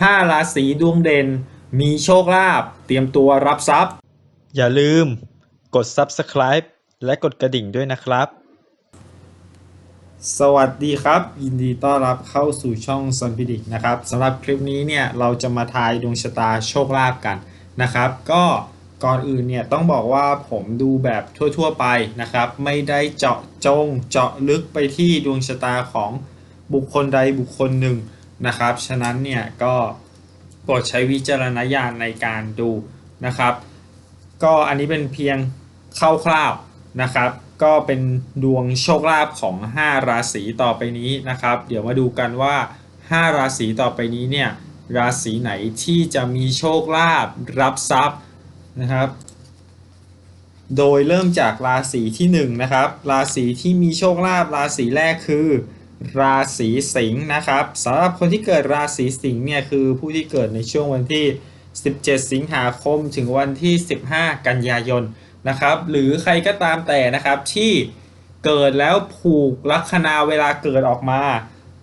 5 ราศีดวงเด่น มีโชคลาภเตรียมตัวรับทรัพย์ อย่าลืมกด Subscribe และกดกระดิ่งด้วยนะครับ สวัสดีครับ ยินดีต้อนรับเข้าสู่ช่องซันพิดิกนะครับสำหรับคลิปนี้เนี่ยเราจะมาทายดวงชะตาโชคลาภกันนะครับ ก็ก่อนอื่นเนี่ยต้องบอกว่าผมดูแบบทั่วๆไปนะครับ ไม่ได้เจาะจงเจาะลึกไปที่ดวงชะตาของบุคคลใดบุคคลหนึ่ง นะครับ ฉะนั้นเนี่ยก็โปรดใช้วิจารณญาณในการดูนะครับ ก็อันนี้เป็นเพียงคร่าวๆนะครับ ก็เป็นดวงโชคลาภของ 5 ราศีต่อไปนี้นะครับ เดี๋ยวมาดูกันว่า 5 ราศีต่อไปนี้เนี่ยราศีไหนที่จะมีโชคลาภรับทรัพย์นะครับ โดยเริ่มจากราศีที่1นะครับ ราศีที่มีโชคลาภราศีแรกคือ ราศีสิงห์นะครับสำหรับคนที่เกิดราศีสิงห์เนี่ยคือผู้ที่เกิดในช่วงวันที่ 17 สิงหาคมถึงวันที่ 15 กันยายนนะครับ หรือใครก็ตามแต่นะครับที่เกิดแล้วผูกลัคนาเวลาเกิดออกมา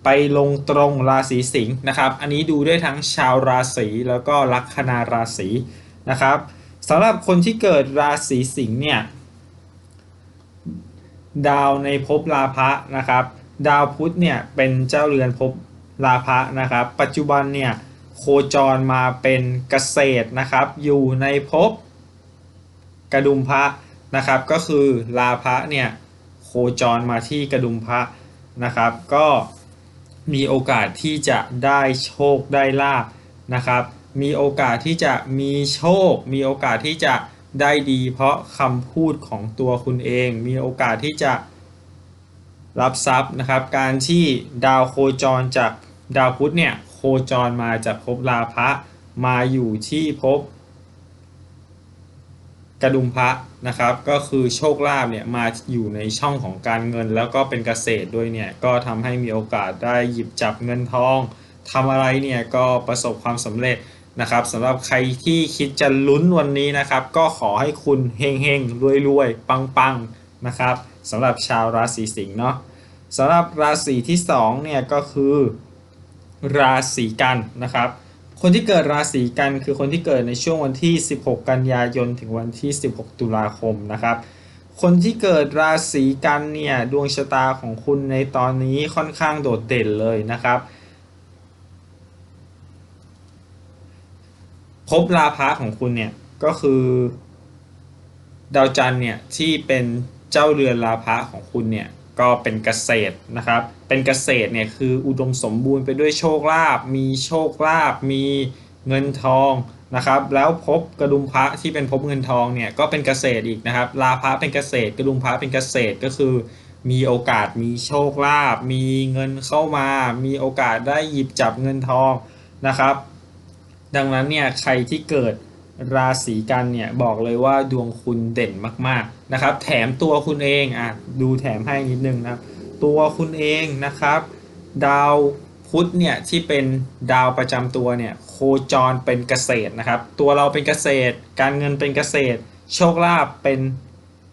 ไปลงตรงราศีสิงห์นะครับ อันนี้ดูได้ทั้งชาวราศีแล้วก็ลัคนาราศีนะครับสำหรับคนที่เกิดราศีสิงห์เนี่ยดาวในภพลาภะนะครับ ดาวพุธเนี่ยเป็นเจ้าเรือนภพลาภะนะครับ ปัจจุบันเนี่ยโคจรมาเป็นเกษตรนะครับ อยู่ในภพกระดุมพระนะครับ ก็คือลาภะเนี่ยโคจรมาที่กระดุมพระนะครับ ก็มีโอกาสที่จะได้โชคได้ลาภนะครับ มีโอกาสที่จะมีโชค มีโอกาสที่จะได้ดี เพราะคำพูดของตัวคุณเอง มีโอกาสที่จะ รับทรัพย์นะครับ การที่ดาวโคจรจากดาวพุธเนี่ยโคจรมาจากภพลาภะมาอยู่ที่ภพกระดุมพระนะครับ ก็คือโชคลาภเนี่ยมาอยู่ในช่องของการเงิน แล้วก็เป็นเกษตรด้วยเนี่ยก็ทำให้มีโอกาสได้หยิบจับเงินทองทำอะไรเนี่ยก็ประสบความสำเร็จนะครับสำหรับใครที่คิดจะลุ้นวันนี้นะครับ ก็ขอให้คุณเฮงเฮงรวยรวยปังปังๆนะครับสำหรับชาวราศีสิงห์เนาะ สำหรับราศีที่2เนี่ยก็คือราศีกันนะครับ คนที่เกิดราศีกันคือคนที่เกิดในช่วงวันที่ 16 กันยายนถึงวันที่ 16 ตุลาคมนะครับ คนที่เกิดราศีกันเนี่ยดวงชะตาของคุณในตอนนี้ค่อนข้างโดดเด่นเลยนะครับภพลาภะของคุณเนี่ยก็คือดาวจันทร์เนี่ยที่เป็นเจ้าเรือนลาภะของคุณเนี่ย ก็เป็นเกษตรนะครับ เป็นเกษตรเนี่ยคืออุดมสมบูรณ์ไปด้วยโชคลาภ มีโชคลาภ มีเงินทองนะครับ แล้วภพกระดุมพระที่เป็นภพเงินทองเนี่ยก็เป็นเกษตรอีกนะครับ ลาภะเป็นเกษตร กระดุมพระเป็นเกษตรก็คือ มีโอกาสมีโชคลาภ มีเงินเข้ามา มีโอกาสได้หยิบจับเงินทองนะครับ ดังนั้นเนี่ยใครที่เกิด ราศีกันเนี่ยบอกเลยว่าดวงคุณเด่นมากๆนะครับ แถมตัวคุณเองอะดูแถมให้นิดนึงนะครับตัวคุณเองนะครับ ดาวพุธเนี่ยที่เป็นดาวประจำตัวเนี่ยโคจรเป็นเกษตรนะครับ ตัวเราเป็นเกษตร การเงินเป็นเกษตร โชคลาภเป็น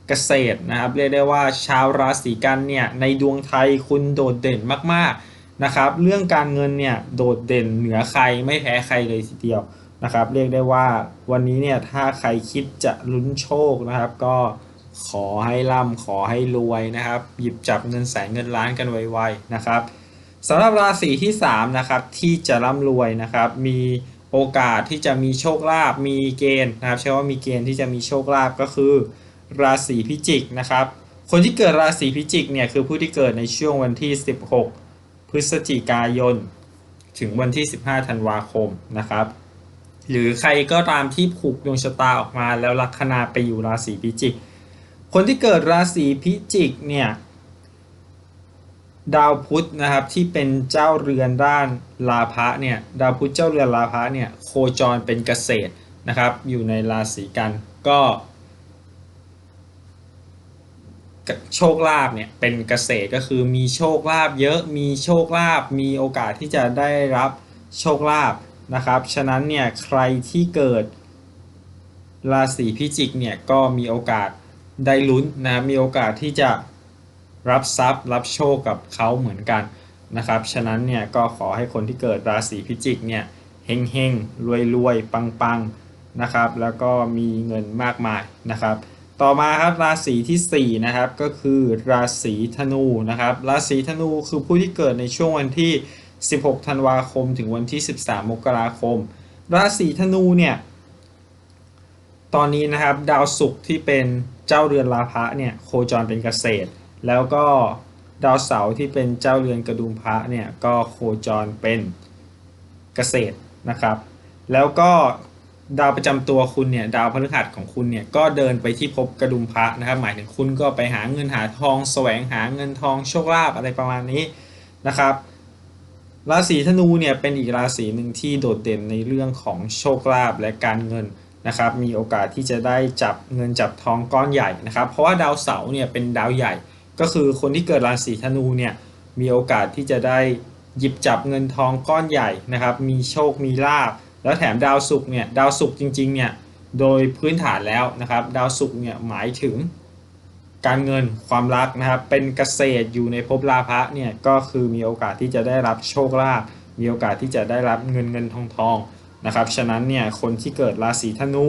เกษตรนะครับ เรียกได้ว่าชาวราศีกันเนี่ยในดวงไทยคุณโดดเด่นมากๆนะครับ เรื่องการเงินเนี่ยโดดเด่นเหนือใครไม่แพ้ใครเลยทีเดียว นะครับ เรียกได้ว่าวันนี้เนี่ยถ้าใครคิดจะลุ้นโชคนะครับ ก็ขอให้ร่ำขอให้รวยนะครับ หยิบจับเงินแสนเงินล้านกันไวๆนะครับสำหรับราศีที่3นะครับที่จะร่ำรวยนะครับ มีโอกาสที่จะมีโชคลาภมีเกณฑ์นะครับใช่ว่ามีเกณฑ์ที่จะมีโชคลาภก็คือ ราศีพิจิกนะครับ คนที่เกิดราศีพิจิกเนี่ยคือผู้ที่เกิดในช่วงวันที่ 16 พฤศจิกายน ถึงวันที่ 15 ธันวาคมนะครับ หรือใครก็ตามที่ผูกดวงชะตาออกมาแล้วลัคนาไปอยู่ราศีพิจิก คนที่เกิดราศีพิจิกเนี่ยดาวพุธนะครับที่เป็นเจ้าเรือนด้านลาภะเนี่ยดาวพุธเจ้าเรือนลาภะเนี่ยโคจรเป็นเกษตรนะครับ อยู่ในราศีกันก็โชคลาภเนี่ยเป็นเกษตรก็คือมีโชคลาภเยอะมีโชคลาภมีโอกาสที่จะได้รับโชคลาภ นะครับ ฉะนั้นเนี่ยใครที่เกิดราศีพิจิกเนี่ยก็มีโอกาสได้ลุ้นนะมีโอกาสที่จะรับทรัพย์รับโชคกับเขาเหมือนกันนะครับ ฉะนั้นเนี่ยก็ขอให้คนที่เกิดราศีพิจิกเนี่ยเฮงเฮงรวยรวยปังปังๆนะครับ แล้วก็มีเงินมากมายนะครับ ต่อมาครับราศีทีสี่4นะครับก็คือราศีธนูนะครับ ราศีธนูคือผู้ที่เกิดในช่วงวันที่ 16 ธันวาคม ถึงวันที่ 13 มกราคม ราศีธนูเนี่ย ตอนนี้นะครับดาวศุกร์ที่เป็นเจ้าเรือนราพะเนี่ยโคจรเป็นเกษตร แล้วก็ดาวเสาร์ที่เป็นเจ้าเรือนกระดุมพระเนี่ยก็โคจรเป็นเกษตรนะครับ แล้วก็ดาวประจำตัวคุณเนี่ยดาวพฤหัสของคุณเนี่ยก็เดินไปที่ภพกระดุมพระนะครับ หมายถึงคุณก็ไปหาเงินหาทอง แสวงหาเงินทองโชคลาภอะไรประมาณนี้นะครับ ราศีธนูเนี่ยเป็นอีกราศีหนึ่งที่โดดเด่นในเรื่องของโชคลาภและการเงินนะครับ มีโอกาสที่จะได้จับเงินจับทองก้อนใหญ่นะครับ เพราะว่าดาวเสาร์เนี่ยเป็นดาวใหญ่ ก็คือคนที่เกิดราศีธนูเนี่ยมีโอกาสที่จะได้หยิบจับเงินทองก้อนใหญ่นะครับ มีโชคมีลาภแล้วแถมดาวศุกร์เนี่ยดาวศุกร์จริงๆเนี่ยโดยพื้นฐานแล้วนะครับ ดาวศุกร์เนี่ยหมายถึง การเงินความรักนะครับ เป็นเกษตรอยู่ในภพลาภะเนี่ยก็คือมีโอกาสที่จะได้รับโชคลาภมีโอกาสที่จะได้รับเงินเงินทองทองนะครับฉะนั้นเนี่ยคนที่เกิดราศีธนู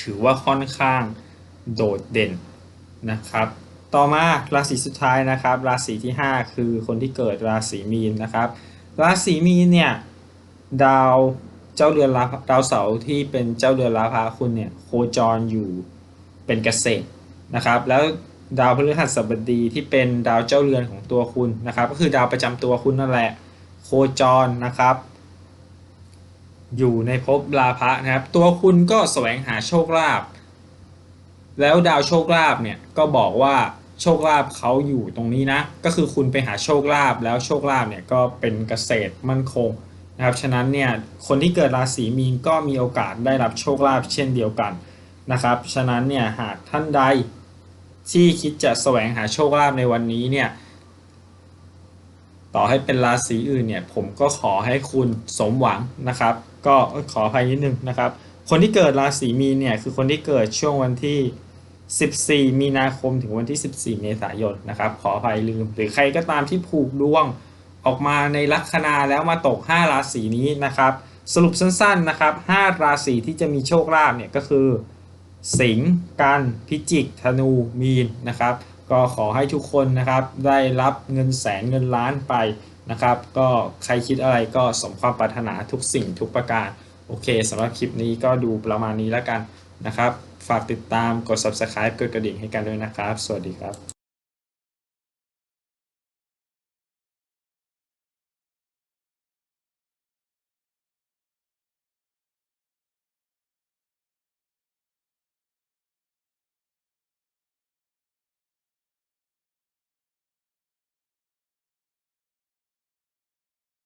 ถือว่าค่อนข้างโดดเด่นนะครับต่อมาราศีสุดท้ายนะครับ ราศีที่ 5 คือคนที่เกิดราศีมีนนะครับ ราศีมีนเนี่ยดาวเจ้าเรือนราดาวเสาร์ที่เป็นเจ้าเรือนราพาคุณเนี่ยโคจรอยู่เป็นเกษตร นะครับ แล้วดาวพฤหัสบดีที่เป็นดาวเจ้าเรือนของตัวคุณนะครับ ก็คือดาวประจำตัวคุณนั่นแหละ โคจรนะครับ อยู่ในภพลาภะนะครับ ตัวคุณก็แสวงหาโชคลาภแล้วดาวโชคลาภเนี่ยก็บอกว่าโชคลาภเขาอยู่ตรงนี้นะ ก็คือคุณไปหาโชคลาภแล้วโชคลาภเนี่ยก็เป็นเกษตรมั่นคงนะครับ ฉะนั้นเนี่ยคนที่เกิดราศีมีนก็มีโอกาสได้รับโชคลาภเช่นเดียวกันนะครับ ฉะนั้นเนี่ยหากท่านใด ที่คิดจะแสวงหาโชคลาภในวันนี้เนี่ย ต่อให้เป็นราศีอื่นเนี่ย ผมก็ขอให้คุณสมหวังนะครับ ก็ขออภัยนิดนึงนะครับ คนที่เกิดราศีมีนเนี่ยคือคนที่เกิดช่วงวันที่ 14 มีนาคมถึงวันที่ 14 เมษายนนะครับ ขออภัยลืม หรือใครก็ตามที่ผูกดวงออกมาในลัคนาแล้วมาตก 5 ราศีนี้นะครับ สรุปสั้นๆนะครับ 5 ราศีที่จะมีโชคลาภเนี่ยก็คือ สิงห์กันพิจิกธนูมีนนะครับ ก็ขอให้ทุกคนนะครับได้รับเงินแสนเงินล้านไปนะครับ ก็ใครคิดอะไรก็สมความปรารถนาทุกสิ่งทุกประการ โอเคสำหรับคลิปนี้ก็ดูประมาณนี้แล้วกันนะครับ ฝากติดตามกด subscribe กดกระดิ่งให้กันด้วยนะครับ สวัสดีครับ